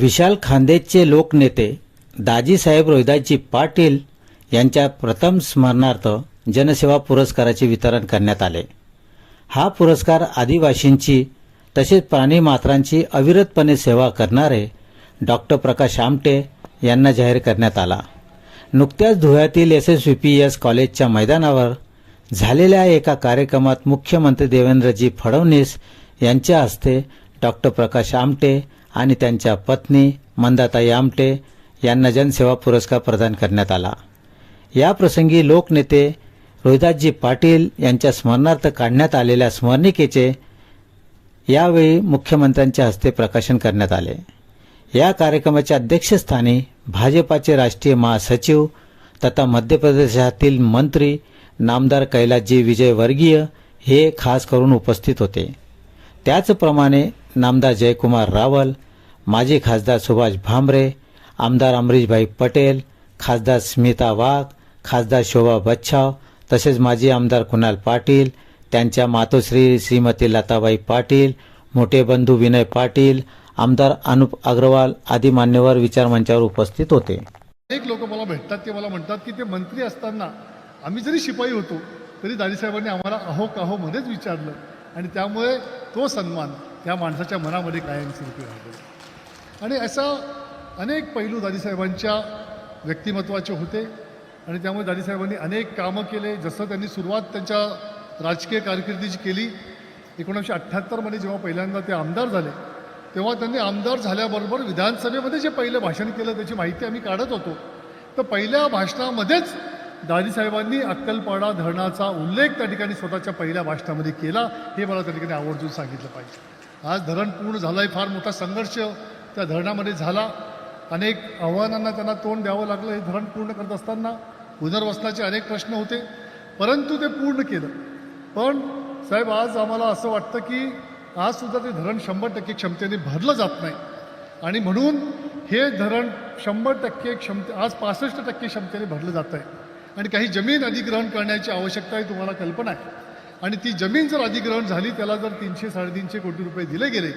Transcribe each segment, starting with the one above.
विशाल खांदेचे लोकनेते दाजीसाहेब रोहिदासजी पाटील यांच्या प्रथम स्मरणार्थ जनसेवा पुरस्काराचे वितरण करण्यात आले. हा पुरस्कार आदिवासींची तसेच प्राणीमात्रांची अविरतपणे सेवा करणारे डॉक्टर प्रकाश आमटे यांना जाहीर करण्यात आला. नुकत्याच धुळ्यातील S S V P S कॉलेजच्या मैदानावर झालेल्या एका कार्यक्रमात मुख्यमंत्री देवेंद्रजी फडणवीस यांच्या हस्ते डॉक्टर प्रकाश आमटे आणि त्यांच्या पत्नी मंदाताई आमटे यांना जनसेवा पुरस्कार प्रदान करण्यात आला. या प्रसंगी लोकनेते रोहिदासजी पाटील यांच्या स्मरणार्थ काढण्यात आलेल्या स्मरणिकेचे यावेळी मुख्यमंत्र्यांच्या हस्ते प्रकाशन करण्यात आले. या कार्यक्रमाच्या अध्यक्षस्थानी भाजपाचे राष्ट्रीय महासचिव तथा मध्य प्रदेशातील मंत्री नामदार कैलासजी विजयवर्गीय हे खास करून उपस्थित होते. त्याचप्रमाणे नामदार जयकुमार रावल माजी खासदार सुभाष भामरे आमदार अमरीशभाई पटेल खासदार स्मिता वाघ खासदार शोभा बच्छाव तसेच माजी आमदार कुणाल पाटील त्यांच्या मातोश्री श्रीमती लताबाई पाटील मोठे बंधू विनय पाटील आमदार अनुप अग्रवाल आदी मान्यवर विचारमंचावर उपस्थित होते. अनेक लोक मला भेटतात ते मला म्हणतात की ते मंत्री असताना आम्ही जरी शिपाई होतो तरी दादीसाहेबांनी आम्हाला अहो काहो मध्येच विचारलं. आणि त्यामुळे तो सन्मान त्या माणसाच्या मनामध्ये कायमस्वरूपी राहतो आणि असा अनेक पैलू दादीसाहेबांच्या व्यक्तिमत्वाचे होते. आणि त्यामुळे दादीसाहेबांनी अनेक कामं केले. जसं त्यांनी सुरुवात त्यांच्या राजकीय कारकिर्दीची केली. एकोणीसशे अठ्ठ्याहत्तरमध्ये जेव्हा पहिल्यांदा ते आमदार झाले तेव्हा त्यांनी आमदार झाल्याबरोबर विधानसभेमध्ये जे पहिलं भाषण केलं त्याची माहिती आम्ही काढत होतो. तर पहिल्या भाषणामध्येच दादीसाहेबांनी अक्कलपाडा धरणाचा उल्लेख त्या ठिकाणी स्वतःच्या पहिल्या भाषणामध्ये केला. हे मला त्या ठिकाणी आवर्जून सांगितलं पाहिजे. आज धरण पूर्ण झालं आहे फार मोठा संघर्ष त्या धरणामध्ये झाला. अनेक आव्हानांना त्यांना तोंड द्यावं लागलं. हे धरण पूर्ण करत असताना पुनर्वसनाचे अनेक प्रश्न होते. परंतु ते पूर्ण केलं. पण साहेब आज आम्हाला असं वाटतं की आजसुद्धा ते धरण शंभर टक्के क्षमतेने भरलं जात नाही. आणि म्हणून हे धरण शंभर टक्के क्षमते आज पासष्ट टक्के क्षमतेने भरलं जात आहे. आणि काही जमीन अधिग्रहण करण्याची आवश्यकता ही तुम्हाला कल्पना आहे. आणि ती जमीन जर अधिग्रहण झाली त्याला जर तीनशे साडेतीनशे कोटी रुपये दिले गेले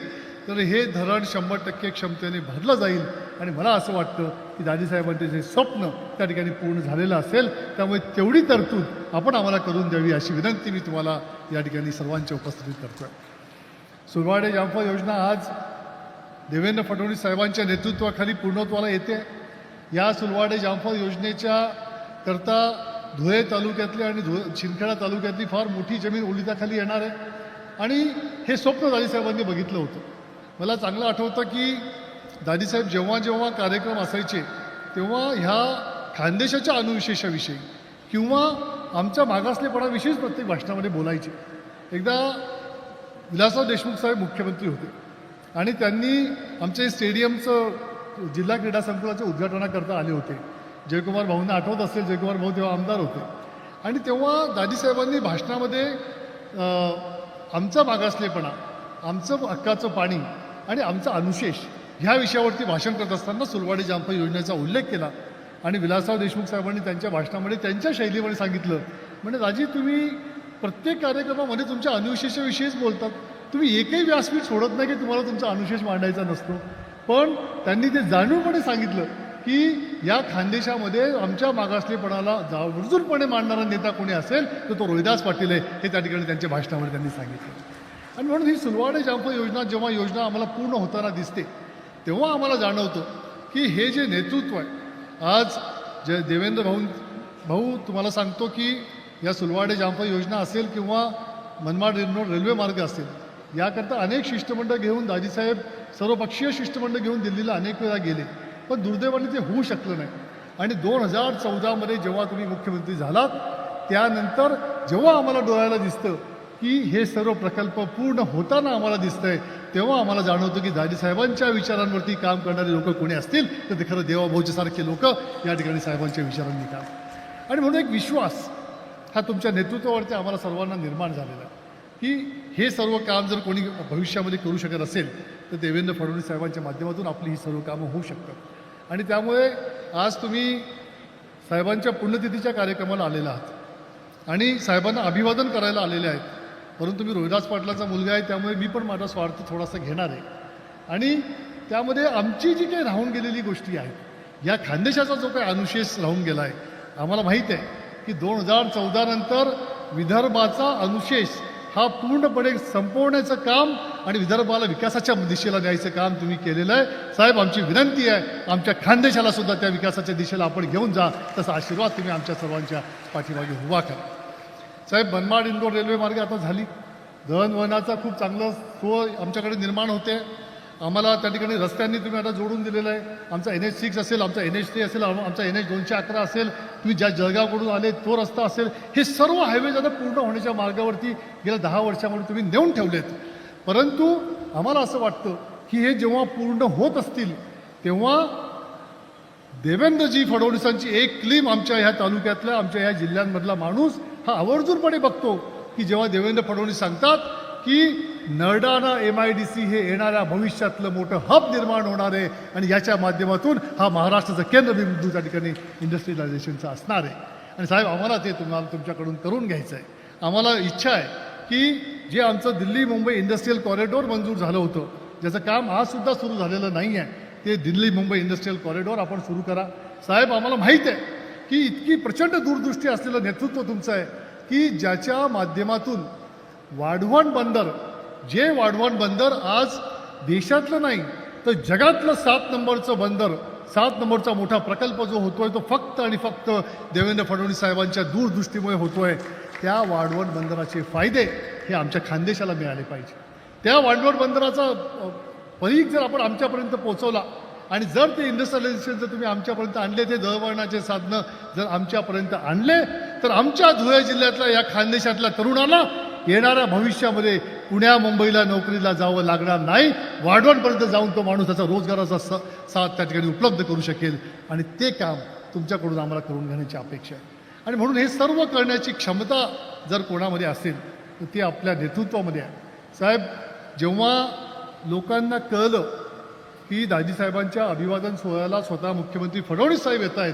तर हे धरण शंभर टक्के क्षमतेने भरलं जाईल. आणि मला असं वाटतं की दादीसाहेबांचे जे स्वप्न त्या ठिकाणी पूर्ण झालेलं असेल त्यामुळे तेवढी तरतूद आपण आम्हाला करून द्यावी अशी विनंती मी तुम्हाला या ठिकाणी सर्वांच्या उपस्थितीत करतो आहे सुरवाडे जामफळ योजना आज देवेंद्र फडणवीस साहेबांच्या नेतृत्वाखाली पूर्णत्वाला येते. या सुलवाडे जामफळ योजनेच्या करता धुळे तालुक्यातली आणि धुळे शिंदखेडा तालुक्यातली फार मोठी जमीन ओलिताखाली येणार आहे. आणि हे स्वप्न दादीसाहेबांनी बघितलं होतं. मला चांगलं आठवतं की दादीसाहेब जेव्हा जेव्हा कार्यक्रम असायचे तेव्हा ह्या खानदेशाच्या अनुविशेषाविषयी किंवा आमच्या मागासलेपणाविषयीच प्रत्येक भाषणामध्ये बोलायचे. एकदा विलासराव देशमुख साहेब मुख्यमंत्री होते आणि त्यांनी आमच्या स्टेडियमचं जिल्हा क्रीडा संकुलाच्या उद्घाटनाकरता आले होते. जयकुमार भाऊंना आठवत असेल जयकुमार भाऊ तेव्हा आमदार होते. आणि तेव्हा दादीसाहेबांनी भाषणामध्ये आमचा मागासलेपणा आमचं हक्काचं पाणी आणि आमचा अनुशेष ह्या विषयावरती भाषण करत असताना सुलवाडी जामफळ योजनेचा उल्लेख केला. आणि विलासराव देशमुख साहेबांनी त्यांच्या भाषणामध्ये त्यांच्या शैलीमध्ये सांगितलं. म्हणजे राजी तुम्ही प्रत्येक कार्यक्रमामध्ये तुमच्या अनुशेषाविषयीच बोलतात. तुम्ही एकही व्यासपीठ सोडत नाही की तुम्हाला तुमचा अनुशेष मांडायचा नसतो. पण त्यांनी ते जाणूनपणे सांगितलं की या खानदेशामध्ये आमच्या मागासलेपणाला जावजूरपणे मांडणारा नेता कोणी असेल तर तो रोहिदास पाटील आहे हे त्या ठिकाणी त्यांच्या भाषणामध्ये त्यांनी सांगितलं. आणि म्हणून ही सुलवाडे जामफळ योजना जेव्हा योजना आम्हाला पूर्ण होताना दिसते तेव्हा आम्हाला जाणवतं की हे जे नेतृत्व आहे आज जे देवेंद्र भाऊ भाऊ तुम्हाला सांगतो की या सुलवाडे जामफळ योजना असेल किंवा मनमाड रिमनोड रेल्वे मार्ग असेल याकरता अनेक शिष्टमंडळ घेऊन दाजीसाहेब सर्वपक्षीय शिष्टमंडळ घेऊन दिल्लीला अनेक वेळा गेले पण दुर्दैवाने ते होऊ शकलं नाही. आणि दोन हजार चौदामध्ये जेव्हा तुम्ही मुख्यमंत्री झालात त्यानंतर जेव्हा आम्हाला डोळ्याला दिसतं की हे सर्व प्रकल्प पूर्ण होताना आम्हाला दिसतंय. तेव्हा आम्हाला जाणवतं की दाजीसाहेबांच्या विचारांवरती काम करणारे लोक कोणी असतील? तर ते खरं देवाभाऊचे लोक या ठिकाणी साहेबांच्या विचारांनी काम आणि म्हणून एक विश्वास हा तुमच्या नेतृत्वावरती आम्हाला सर्वांना निर्माण झालेला आहे. की हे सर्व काम जर कोणी भविष्यामध्ये करू शकत असेल तर देवेंद्र फडणवीस साहेबांच्या माध्यमातून आपली ही सर्व कामं होऊ शकतात. आणि त्यामुळे आज तुम्ही साहेबांच्या पुण्यतिथीच्या कार्यक्रमाला आलेला आहात. आणि साहेबांना अभिवादन करायला आलेले आहेत. परंतु मी रोहिदास पाटलाचा मुलगा आहे त्यामुळे मी पण माझा स्वार्थ थोडासा घेणार आहे. आणि त्यामध्ये आमची जी काही राहून गेलेली गोष्टी आहेत या खानदेशाचा जो काही अनुशेष राहून गेला आहे आम्हाला माहीत आहे की दोन हजार चौदा नंतर विदर्भाचा अनुशेष हा पूर्णपणे संपवण्याचं काम आणि विदर्भाला विकासाच्या दिशेला न्यायचं काम तुम्ही केलेलं आहे. साहेब आमची विनंती आहे आमच्या खानदेशाला सुद्धा त्या विकासाच्या दिशेला आपण घेऊन जा तसा आशीर्वाद तुम्ही आमच्या सर्वांच्या पाठीमागे उभा करा. साहेब मनमाड इंदोर रेल्वे मार्गे आता झाली. दळणवळणाचा खूप चांगलं सोय आमच्याकडे निर्माण होते. आम्हाला त्या ठिकाणी रस्त्यांनी तुम्ही आता जोडून दिलेलं आहे. आमचा एन एच सिक्स असेल आमचा एन एच थ्री असेल आमचा एन एच दोनशे अकरा असेल तुम्ही ज्या जळगावकडून आले तो रस्ता असेल हे सर्व हायवेज आता पूर्ण होण्याच्या मार्गावरती गेल्या दहा वर्षामध्ये तुम्ही नेऊन ठेवलेत. परंतु आम्हाला असं वाटतं की हे जेव्हा पूर्ण होत असतील तेव्हा देवेंद्रजी फडणवीसांची एक क्लीम आमच्या ह्या तालुक्यातल्या आमच्या ह्या जिल्ह्यांमधला माणूस हा आवर्जूनपणे बघतो की जेव्हा देवेंद्र फडणवीस सांगतात की Nardana M I D C हे येणाऱ्या भविष्यातलं मोठं हब निर्माण होणार आहे आणि याच्या माध्यमातून हा महाराष्ट्राचं केंद्रबिंदू त्या ठिकाणी इंडस्ट्रियलायझेशनचा असणार आहे. आणि साहेब आम्हाला ते तुम्हाला तुमच्याकडून करून घ्यायचं आहे. आम्हाला इच्छा आहे की जे आमचं दिल्ली मुंबई इंडस्ट्रीयल कॉरिडॉर मंजूर झालं होतं ज्याचं काम आजसुद्धा सुरू झालेलं नाही आहे ते दिल्ली मुंबई इंडस्ट्रीयल कॉरिडॉर आपण सुरू करा. साहेब आम्हाला माहीत आहे की इतकी प्रचंड दूरदृष्टी असलेलं नेतृत्व तुमचं आहे की ज्याच्या माध्यमातून वाढवण बंदर जे वाढवण बंदर आज देशातलं नाही तर जगातलं सात नंबरचं बंदर सात नंबरचा मोठा प्रकल्प जो होतोय तो फक्त आणि फक्त देवेंद्र फडणवीस साहेबांच्या दूरदृष्टीमुळे होतोय. त्या वाढवण बंदराचे फायदे हे आमच्या खानदेशाला मिळाले पाहिजे. त्या वाढवण बंदराचा अ, परीख जर आपण आमच्यापर्यंत पोहोचवला आणि जर ते इंडस्ट्रियलायझेशन जर तुम्ही आमच्यापर्यंत आणले ते दळवळणाचे साधनं जर आमच्यापर्यंत आणले तर आमच्या धुळे जिल्ह्यातल्या या खानदेशातल्या तरुणांना येणाऱ्या भविष्यामध्ये पुण्या मुंबईला नोकरीला जावं लागणार नाही. वाढवणपर्यंत जाऊन तो माणूस त्याचा रोजगाराचा स साथ त्या ठिकाणी उपलब्ध करू शकेल. आणि ते काम तुमच्याकडून आम्हाला करून घेण्याची अपेक्षा आहे. आणि म्हणून हे सर्व करण्याची क्षमता जर कोणामध्ये असेल तर ती आपल्या नेतृत्वामध्ये आहे. साहेब जेव्हा लोकांना कळलं की दाजीसाहेबांच्या अभिवादन सोहळ्याला स्वतः मुख्यमंत्री फडणवीस साहेब येत आहेत.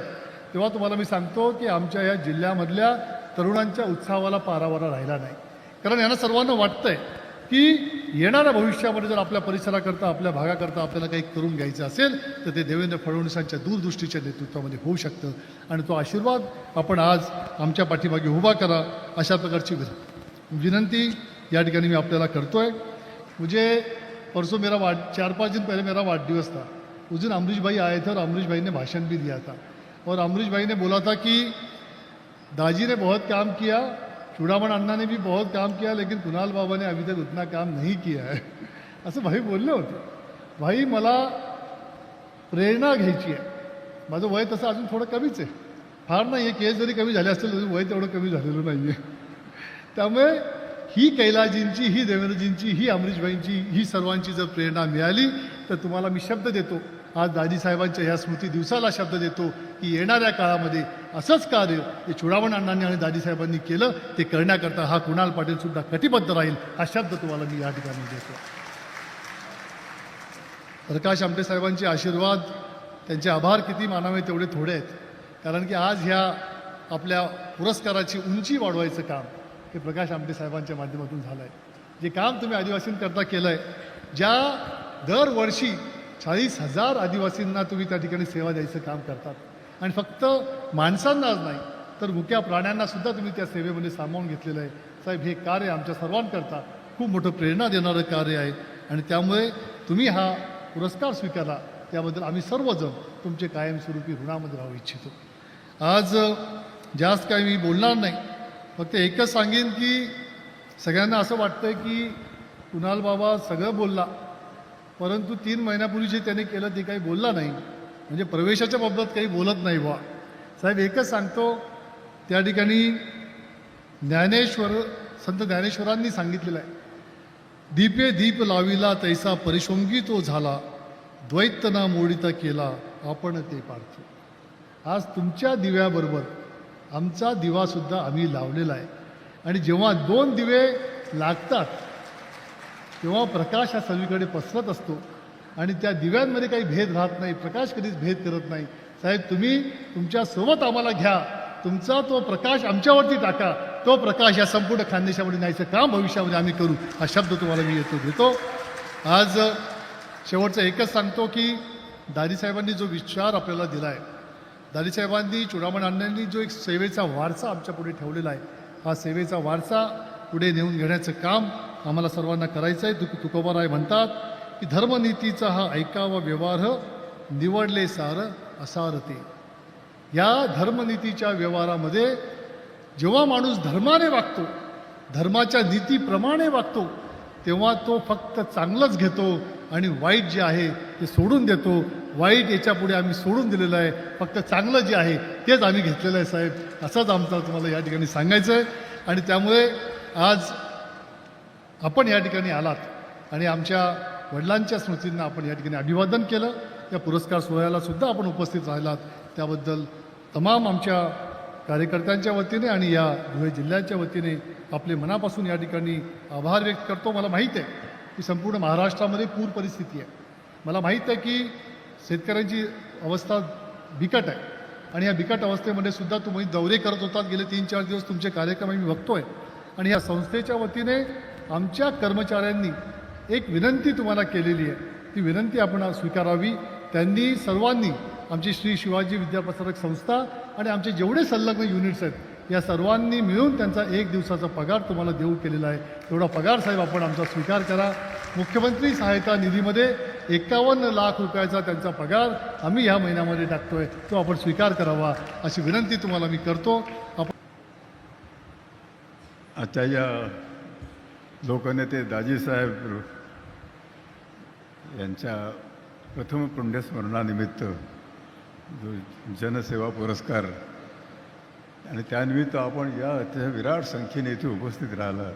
तेव्हा तुम्हाला मी सांगतो की आमच्या या जिल्ह्यामधल्या तरुणांच्या उत्साहाला पारावारा राहिला नाही. कारण यांना सर्वांना वाटतंय की येणाऱ्या भविष्यामध्ये जर आपल्या परिसराकरता आपल्या भागाकरता आपल्याला काही करून घ्यायचं असेल तर ते देवेंद्र फडणवीसांच्या दूरदृष्टीच्या नेतृत्वामध्ये होऊ शकतं. आणि तो आशीर्वाद आपण आज आमच्या पाठीमागे उभा करा अशा प्रकारची विनंती या ठिकाणी मी आपल्याला करतोय. म्हणजे परसों मेरा वाढ चार पाँच दिन पहले मेरा वाढदिवस था। उस दिन अमरीश भाई आए थे और अमरीश भाई ने भाषण भी दिया था। और अमरीश भाई ने बोला था कि दाजी ने बहुत काम किया चूड़ामण अण्णा ने भी बहुत काम किया लेकिन कुणाल बाबा ने अभी तक उतना काम नहीं किया है। असं भाई बोलले होते। भाई मला प्रेरणा घ्यायची आहे। माझं वय तसं अजून थोडं कमीच आहे। फार नाही आहे केस जरी कमी झाले असतील तरी वय तेवढं कमी झालेलं नाही आहे त्यामुळे ही कैलाजींची ही देवेंद्रजींची ही अमरीशबाईंची ही सर्वांची जर प्रेरणा मिळाली तर तुम्हाला मी शब्द देतो. आज दाजीसाहेबांच्या ह्या स्मृती दिवसाला शब्द देतो की येणाऱ्या काळामध्ये असंच कार्य जे चुडावण अण्णांनी आणि दाजीसाहेबांनी केलं ते करण्याकरता हा कुणाल पाटील सुद्धा कटिबद्ध राहील हा शब्द तुम्हाला मी या ठिकाणी देतो. प्रकाश आमटे साहेबांचे आशीर्वाद त्यांचे आभार किती मानावे तेवढे थोडे आहेत. कारण की आज ह्या आपल्या पुरस्काराची उंची वाढवायचं काम हे प्रकाश आमटे साहेबांच्या माध्यमातून झालं आहे जे काम तुम्ही आदिवासींकरता केलं आहे ज्या दरवर्षी चाळीस हजार आदिवासींना तुम्ही त्या ठिकाणी सेवा द्यायचं काम करतात. आणि फक्त माणसांनाच नाही तर मुक्या प्राण्यांना सुद्धा तुम्ही त्या सेवेमध्ये सामावून घेतलेलं आहे. साहेब हे कार्य आमच्या सर्वांकरता खूप मोठं प्रेरणा देणारं कार्य आहे. आणि त्यामुळे तुम्ही हा पुरस्कार स्वीकारला त्याबद्दल आम्ही सर्वजण तुमचे कायमस्वरूपी ऋणामध्ये राहू इच्छितो. आज जास्त काही मी बोलणार नाही फक्त एकच सांगेन की सगळ्यांना असं वाटतं की कुणाल बाबा सगळं बोलला परंतु तीन महिन्यापूर्वी जे त्याने केलं ते काही बोलला नाही. म्हणजे प्रवेशाच्या बाबत काही बोलत नाही बा साहेब एकच सांगतो त्या ठिकाणी ज्ञानेश्वर संत ज्ञानेश्वरांनी सांगितलेलं आहे. दीपे दीप लाविला तैसा परिशोंगी तो झाला द्वैतना मोडिता केला आपण ते पाडतो आज तुमच्या दिव्याबरोबर आमचा दिवासुद्धा आम्ही लावलेला आहे. आणि जेव्हा दोन दिवे लागतात तेव्हा प्रकाश हा सगळीकडे पसरत असतो. आणि त्या दिव्यांमध्ये काही भेद राहत नाही प्रकाश कधीच भेद करत नाही. साहेब तुम्ही तुमच्यासोबत आम्हाला घ्या. तुमचा तो प्रकाश आमच्यावरती टाका. तो प्रकाश या संपूर्ण खानदेशामध्ये न्यायचं काम भविष्यामध्ये आम्ही करू. हा शब्द तुम्हाला मी येतो देतो आज शेवटचं एकच सांगतो की दादीसाहेबांनी जो विचार आपल्याला दिला आहे दादीसाहेबांनी चुडामण अण्णांनी जो एक सेवेचा वारसा आमच्या पुढे ठेवलेला आहे हा सेवेचा वारसा पुढे नेऊन घेण्याचं काम आम्हाला सर्वांना करायचं आहे तुक तुकोबाराय म्हणतात की धर्मनीतीचा हा ऐकावा व्यवहार निवडले सार असार ते. या धर्मनीतीच्या व्यवहारामध्ये जेव्हा माणूस धर्माने वागतो धर्माच्या नीतीप्रमाणे वागतो तेव्हा तो फक्त चांगलंच घेतो आणि वाईट जे आहे ते सोडून देतो. वाईट याच्यापुढे आम्ही सोडून दिलेलं आहे. फक्त चांगलं जे आहे तेच आम्ही घेतलेलं आहे साहेब. असंच आमचं तुम्हाला या ठिकाणी सांगायचं आहे आणि त्यामुळे आज आपण या ठिकाणी आलात आणि आमच्या वडिलांच्या स्मृतींना आपण या ठिकाणी अभिवादन केलं. त्या पुरस्कार सोहळ्याला सुद्धा आपण उपस्थित राहिलात. त्याबद्दल तमाम आमच्या कार्यकर्त्यांच्या वतीने आणि या धुळे जिल्ह्याच्या वतीने आपले मनापासून या ठिकाणी आभार व्यक्त करतो. मला माहीत आहे की संपूर्ण महाराष्ट्रामध्ये पूर परिस्थिती आहे. मला माहीत आहे की शेतकऱ्यांची अवस्था बिकट आहे. आणि या बिकट अवस्थेमध्ये सुद्धा तुम्ही दौरे करत होतात. गेले तीन चार दिवस तुमचे कार्यक्रम मी बघतोय. आणि या संस्थेच्या वतीने आमच्या कर्मचाऱ्यांनी एक विनंती तुम्हाला केलेली आहे. ती विनंती आपण स्वीकारावी. त्यांनी सर्वांनी आमची श्री शिवाजी विद्याप्रसारक संस्था आणि आमचे जेवढे संलग्न युनिट्स आहेत या सर्वांनी मिळून त्यांचा एक दिवसाचा पगार तुम्हाला देऊ केलेला आहे. तेवढा पगार साहेब आपण आमचा स्वीकार करा. मुख्यमंत्री सहायता निधीमध्ये एकावन्न लाख रुपयाचा त्यांचा पगार आम्ही ह्या महिन्यामध्ये टाकतोय. तो आपण स्वीकार करावा अशी विनंती तुम्हाला मी करतो. आपण आजच्या या लोकनेते दाजीसाहेब यांच्या प्रथम पुण्यस्मरणानिमित्त जो जनसेवा पुरस्कार आणि त्यानिमित्त आपण या अतिशय विराट संख्येने इथे उपस्थित राहिला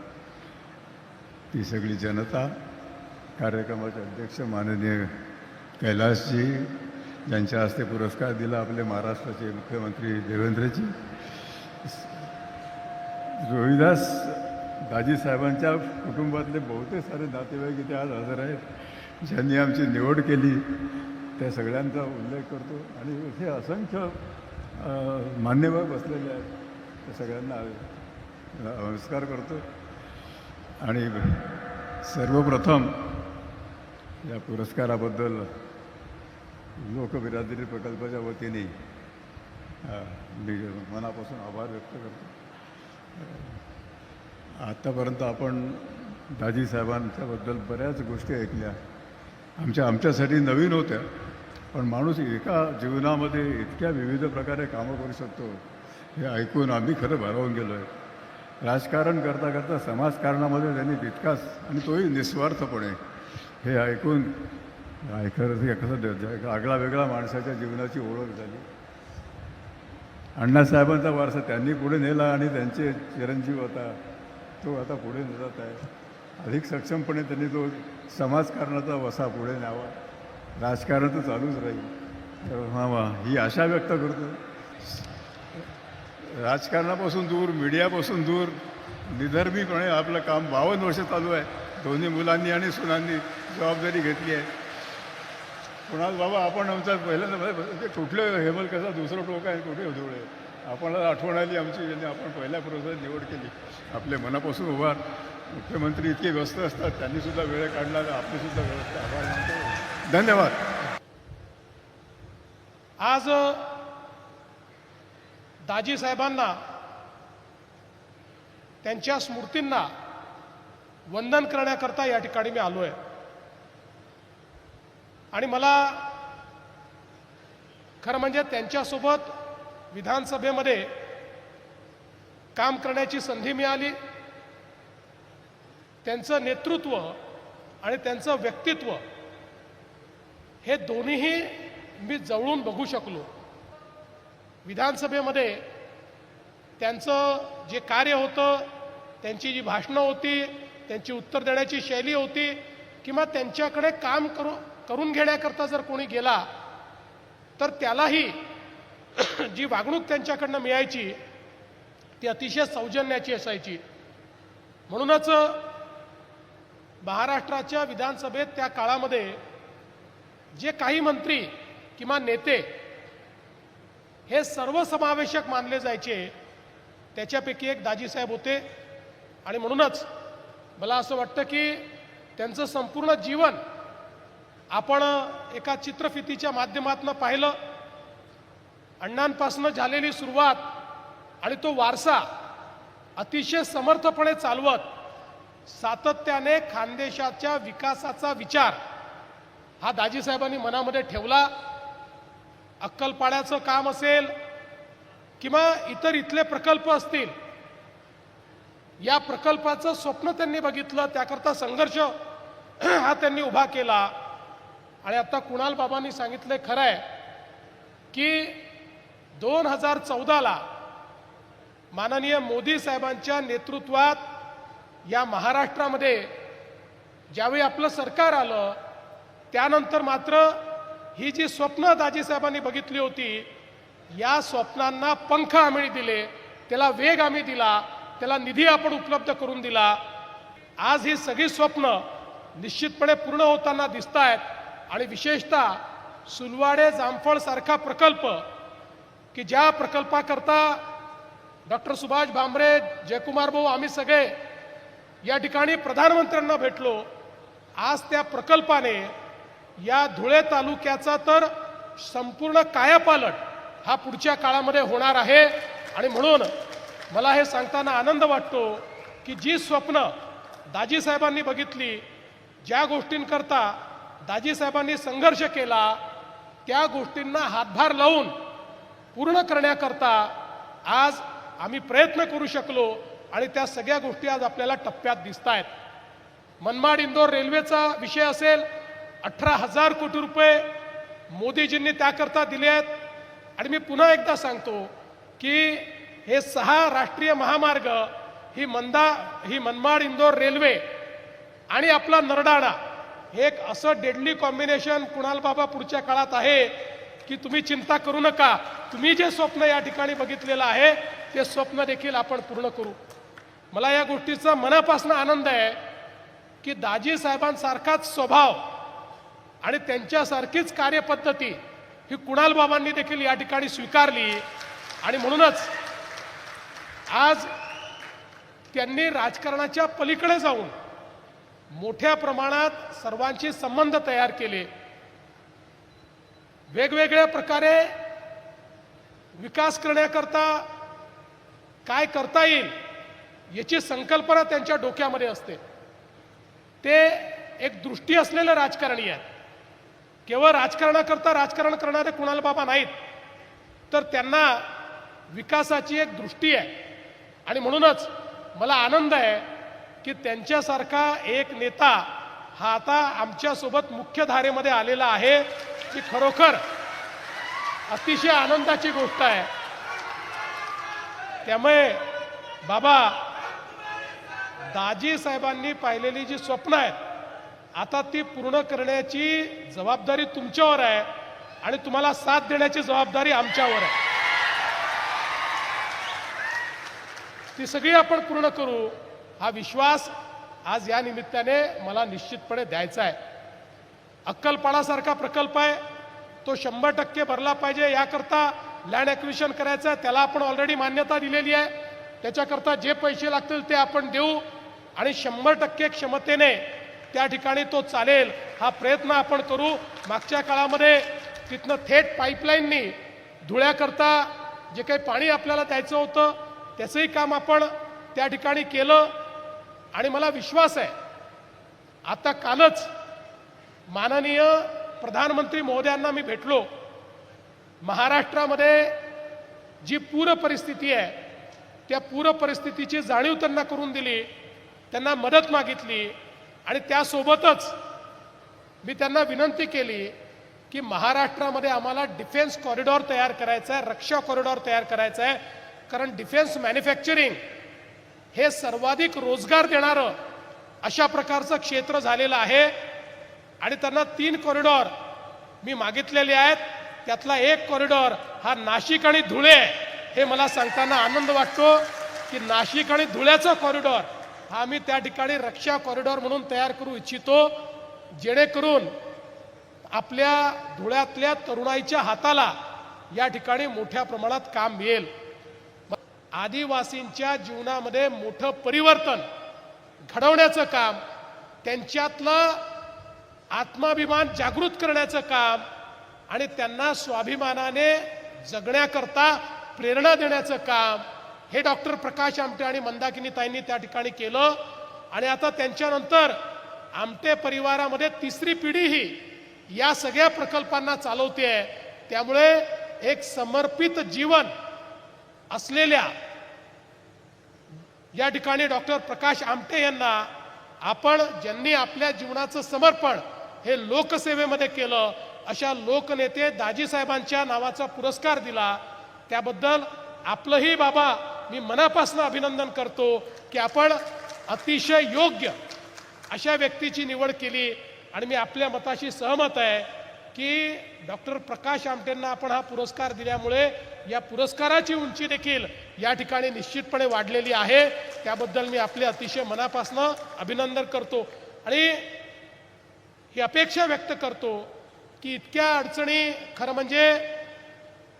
ती सगळी जनता. कार्यक्रमाचे अध्यक्ष माननीय कैलासजी ज्यांच्या हस्ते पुरस्कार दिला आपले महाराष्ट्राचे मुख्यमंत्री देवेंद्रजी. रोहिदास दाजी साहेबांच्या कुटुंबातले बहुतेक सारे नातेवाईक इथे आज हजर आहेत ज्यांनी आमची निवड केली. त्या सगळ्यांचा उल्लेख करतो. आणि इथे असंख्य मान्यवर बसलेले आहेत. त्या सगळ्यांना नमस्कार करतो. आणि सर्वप्रथम या पुरस्काराबद्दल लोकबिरादरी प्रकल्पाच्या वतीने मी मनापासून आभार व्यक्त करतो. आत्तापर्यंत आपण दाजी साहेबांच्याबद्दल बऱ्याच गोष्टी ऐकल्या. आमच्या आमच्यासाठी नवीन होत्या पण माणूस एका जीवनामध्ये इतक्या विविध प्रकारे कामं करू शकतो हे ऐकून आम्ही खरं भारावून गेलो आहे राजकारण करता करता समाजकारणामध्ये त्यांनी तितकाच आणि तोही निस्वार्थपणे हे ऐकून ऐकत खरं कसं आगळा वेगळा माणसाच्या जीवनाची ओळख झाली. अण्णासाहेबांचा वारसा त्यांनी पुढे नेला आणि त्यांचे चिरंजीव होता तो आता पुढे नेत आहे. अधिक सक्षमपणे त्यांनी तो समाजकारणाचा वसा पुढे न्यावा. राजकारण तर चालूच राहील. तर हा वा ही आशा व्यक्त करतो. राजकारणापासून दूर मीडियापासून दूर निधर्मीपणे आपलं काम बावन्न वर्ष चालू आहे. दोन्ही मुलांनी आणि सुनांनी जबाबदारी घेतली आहे. कुणाल बाबा आपण आमचा पहिल्यांदा म्हणजे कुठले हेमल कसा दुसरं टोक आहे कुठे उधवळे आपणाला आठवण आली आमची ज्यांनी आपण पहिल्या प्रोसेस निवड केली. आपले मनापासून उभार. मुख्यमंत्री इतके व्यस्त असतात त्यांनी सुद्धा वेळ काढला तर आपलीसुद्धा सुद्धा व्यवस्था. आभार मानतो. धन्यवाद. आज दाजी साहेबांना त्यांच्या स्मृतींना वंदन करण्याकरता या ठिकाणी मी आलो आहे आणि मला खरं म्हणजे त्यांच्यासोबत विधानसभेमध्ये काम करण्याची संधी मिळाली. त्यांचं नेतृत्व आणि त्यांचं व्यक्तित्व हे दोन्हीही मी जवळून बघू शकलो. विधानसभेमध्ये त्यांचं जे कार्य होतं त्यांची जी भाषणं होती त्यांची उत्तर देण्याची शैली होती किंवा त्यांच्याकडे काम करू करून घेण्याकरता जर कोणी गेला तर त्यालाही जी वागणूक त्यांच्याकडनं मिळायची ती अतिशय सौजन्याची असायची. म्हणूनच महाराष्ट्राच्या विधानसभेत त्या काळामध्ये जे काही मंत्री किंवा नेते हे सर्वसमावेशक मानले जायचे त्याच्यापैकी एक दाजीसाहेब होते. आणि म्हणूनच मला असं वाटतं की त्यांचं संपूर्ण जीवन आपण एका चित्रफितीच्या माध्यमातून पाहिलं. अण्णांपासून झालेली सुरुवात आणि तो वारसा अतिशय समर्थपणे चालवत सातत्याने खानदेशाच्या विकासाचा विचार हा दाजीसाहेबांनी मनामध्ये ठेवला. अक्कलपाड्याचं काम असेल किंवा इतर इथले प्रकल्प असतील या प्रकल्पाचं स्वप्न त्यांनी बघितलं त्याकरता संघर्ष हा त्यांनी उभा केला. आणि आता कुणाल बाबांनी सांगितलं खरं आहे की दोन हजार चौदाला माननीय मोदी साहेबांच्या नेतृत्वात या महाराष्ट्रामध्ये ज्यावेळी आपलं सरकार आलं त्यानंतर मात्र ही जी स्वप्न दाजीसाहेबांनी बघितली होती या स्वप्नांना पंख आम्ही दिले त्याला वेग आम्ही दिला त्याला निधी आपण उपलब्ध करून दिला. आज ही सगळी स्वप्न निश्चितपणे पूर्ण होताना दिसत आहेत आणि विशेषतः सुलवाडे जामफळसारखा प्रकल्प की ज्या प्रकल्पाकरता डॉक्टर सुभाष भामरे जयकुमार भाऊ आम्ही सगळे या ठिकाणी प्रधानमंत्र्यांना भेटलो आज त्या प्रकल्पाने या धुळे तालुक्याचा तर संपूर्ण कायापालट हा पुढच्या काळामध्ये होणार आहे. आणि म्हणून मला हे सांगताना आनंद वाटतो की जी स्वप्न दाजीसाहेबांनी बघितली ज्या गोष्टींकरता दाजीसाहेबांनी संघर्ष केला त्या गोष्टींना हातभार लावून पूर्ण करण्याकरता आज आम्ही प्रयत्न करू शकलो आणि त्या सगळ्या गोष्टी आज आपल्याला टप्प्यात दिसत आहेत मनमाड इंदोर रेल्वेचा विषय असेल अठरा हजार कोटी रुपये मोदीजींनी त्याकरता दिले आहेत. आणि मी पुन्हा एकदा सांगतो की हे सहा राष्ट्रीय महामार्ग ही मंदा ही मनमाड इंदोर रेल्वे आणि आपला नरडाणा हे एक असं डेडली कॉम्बिनेशन कुणाल बाबा पुढच्या काळात आहे की तुम्ही चिंता करू नका. तुम्ही जे स्वप्न या ठिकाणी बघितलेलं आहे ते स्वप्न देखील आपण पूर्ण करू. मला या गोष्टीचा मनापासून आनंद आहे की दाजी साहेबांसारखाच स्वभाव आणि त्यांच्यासारखीच कार्यपद्धती ही कुणाल बाबांनी देखील या ठिकाणी स्वीकारली. आणि म्हणूनच आज त्यांनी राजकारणाच्या पलीकडे जाऊन मोठ्या प्रमाणात सर्वांशी संबंध तयार केले. वेगवेगळ्या प्रकारे विकास करण्याकरता काय करता येईल याची संकल्पना त्यांच्या डोक्यामध्ये असते. ते एक दृष्टी असलेले राजकारणी आहेत. केवळ राजकारणाकरता राजकारण करणारे कुणाल बाबा नाहीत. तर त्यांना विकासाची एक दृष्टी आहे. आणि म्हणूनच मला आनंद आहे की त्यांच्यासारखा एक नेता हा आता आमच्यासोबत मुख्य धारेमध्ये आलेला आहे ही खरोखर अतिशय आनंदाची गोष्ट आहे. त्यामुळे बाबा दाजी साहेबांनी पाहिलेली जी स्वप्न आहेत आता ती पूर्ण करण्याची जबाबदारी तुमच्यावर आहे आणि तुम्हाला साथ देण्याची जबाबदारी आमच्यावर आहे. ती सगळी आपण पूर्ण करू. हा विश्वास आज या निमित्ताने मला निश्चितपणे द्यायचा आहे. अक्कलपाडासारखा प्रकल्प आहे. तो शंभर टक्के भरला पाहिजे. याकरता लँड ॲक्विशन करायचं आहे. त्याला आपण ऑलरेडी मान्यता दिलेली आहे. त्याच्याकरता जे पैसे लागतील ते आपण देऊ आणि शंभर टक्के क्षमतेने त्या ठिकाणी तो चालेल. हा प्रयत्न आपण करू. मागच्या काळामध्ये तिथनं थेट पाईपलाईननी धुळ्याकरता जे काही पाणी आपल्याला द्यायचं होतं त्याचंही काम आपण त्या ठिकाणी केलं. आणि मला विश्वास आहे आता कालच माननीय प्रधानमंत्री महोदयांना मी भेटलो. महाराष्ट्रामध्ये जी पूर परिस्थिती आहे त्या पूर परिस्थितीची जाणीव त्यांना करून दिली त्यांना मदत मागितली आणि त्यासोबतच मी त्यांना विनंती केली की महाराष्ट्रामध्ये आम्हाला डिफेन्स कॉरिडॉर तयार करायचा आहे रक्षा कॉरिडॉर तयार करायचा आहे कारण डिफेन्स मॅन्युफॅक्चरिंग हे सर्वाधिक रोजगार देणारं अशा प्रकारचं क्षेत्र झालेलं आहे. आणि त्यांना तीन कॉरिडॉर मी मागितलेले आहेत. त्यातला एक कॉरिडॉर हा नाशिक आणि धुळे हे मला सांगताना आनंद वाटतो की नाशिक आणि धुळ्याचा कॉरिडॉर हा मी त्या ठिकाणी रक्षा कॉरिडॉर म्हणून तयार करू इच्छितो. जेणेकरून आपल्या धुळ्यातल्या तरुणाईच्या हाताला या ठिकाणी मोठ्या प्रमाणात काम मिळेल. आदिवासींच्या जीवनामध्ये मोठं परिवर्तन घडवण्याचं काम त्यांच्यातलं आत्माभिमान जागृत करण्याचं काम आणि त्यांना स्वाभिमानाने जगण्याकरता प्रेरणा देण्याचं काम हे डॉक्टर प्रकाश आमटे आणि मंदाकिनी ताईंनी त्या ठिकाणी केलं. आणि आता त्यांच्यानंतर आमटे परिवारामध्ये तिसरी पिढी ही या सगळ्या प्रकल्पांना चालवते त्यामुळे एक समर्पित जीवन असलेल्या या ठिकाणी डॉक्टर प्रकाश आमटे यांना आपण ज्यांनी आपल्या जीवनाचं समर्पण हे लोकसेवेमध्ये केलं अशा लोकनेते दाजीसाहेबांच्या नावाचा पुरस्कार दिला. त्याबद्दल आपलंही बाबा मी मनापासून अभिनंदन करतो की आपण अतिशय योग्य अशा व्यक्तीची निवड केली आणि मी आपल्या मताशी सहमत आहे. की डॉक्टर प्रकाश आमटेंना आपण हा पुरस्कार दिल्यामुळे या पुरस्काराची उंची देखील या ठिकाणी निश्चितपणे वाढलेली आहे. त्याबद्दल मी आपले अतिशय मनापासून अभिनंदन करतो. आणि ही अपेक्षा व्यक्त करतो की इतक्या अडचणी खरं म्हणजे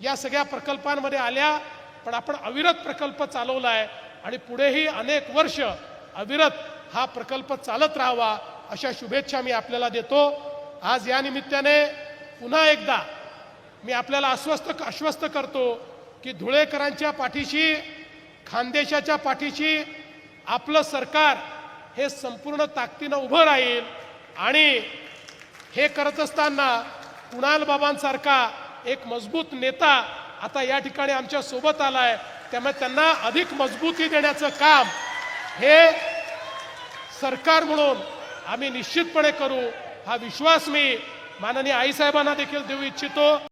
या सगळ्या प्रकल्पांमध्ये आल्या पण आपण अविरत प्रकल्प चालवला आहे आणि पुढेही अनेक वर्ष अविरत हा प्रकल्प चालत राहावा अशा शुभेच्छा मी आपल्याला देतो. आज या निमित्ताने पुन्हा एकदा मी आपल्याला अस्वस्थ आश्वस्त करतो की धुळेकरांच्या पाठीशी खानदेशाच्या पाठीशी आपलं सरकार हे संपूर्ण ताकदीनं उभं राहील आणि हे करत असताना कुणाल बाबांसारखा एक मजबूत नेता आता या ठिकाणी आमच्यासोबत आलाय. त्यामुळे त्यांना अधिक मजबूती देण्याचं काम हे सरकार म्हणून आम्ही निश्चितपणे करू. हा विश्वास मी माननीय आईसाहेबांना देखील देऊ इच्छितो.